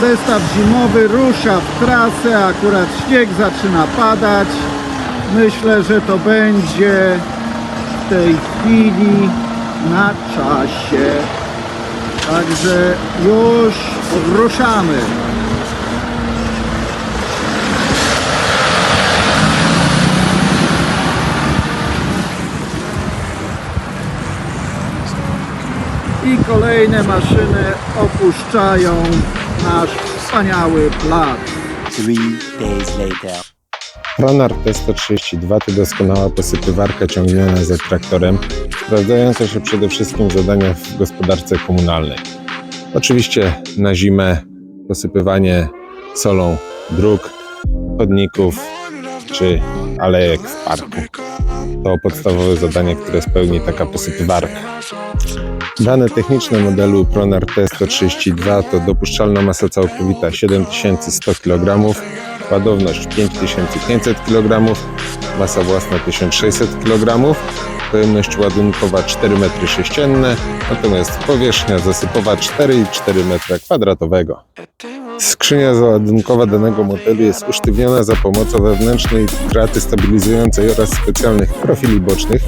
Zestaw zimowy rusza w trasę, akurat śnieg zaczyna padać. Myślę, że to będzie w tej chwili na czasie. Także już ruszamy. I kolejne maszyny opuszczają nasz wspaniały plac. Three days later. Pronar T132 to doskonała posypywarka ciągniona za traktorem, sprawdzająca się przede wszystkim w zadaniach w gospodarce komunalnej. Oczywiście na zimę posypywanie solą dróg, chodników czy alejek w parku. To podstawowe zadanie, które spełni taka posypywarka. Dane techniczne modelu Pronar T132 to dopuszczalna masa całkowita 7100 kg, ładowność 5500 kg, masa własna 1600 kg, pojemność ładunkowa 4 m3, natomiast powierzchnia zasypowa 4,4 m2. Skrzynia załadunkowa danego modelu jest usztywniona za pomocą wewnętrznej kraty stabilizującej oraz specjalnych profili bocznych,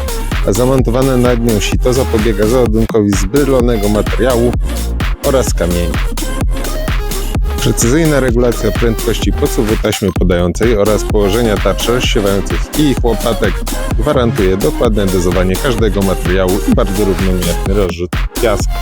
a zamontowane nad nią sito zapobiega załadunkowi zbylonego materiału oraz kamieni. Precyzyjna regulacja prędkości podsuwu taśmy podającej oraz położenia tarczy rozsiewających i ich łopatek gwarantuje dokładne dozowanie każdego materiału i bardzo równomierny rozrzut piasku.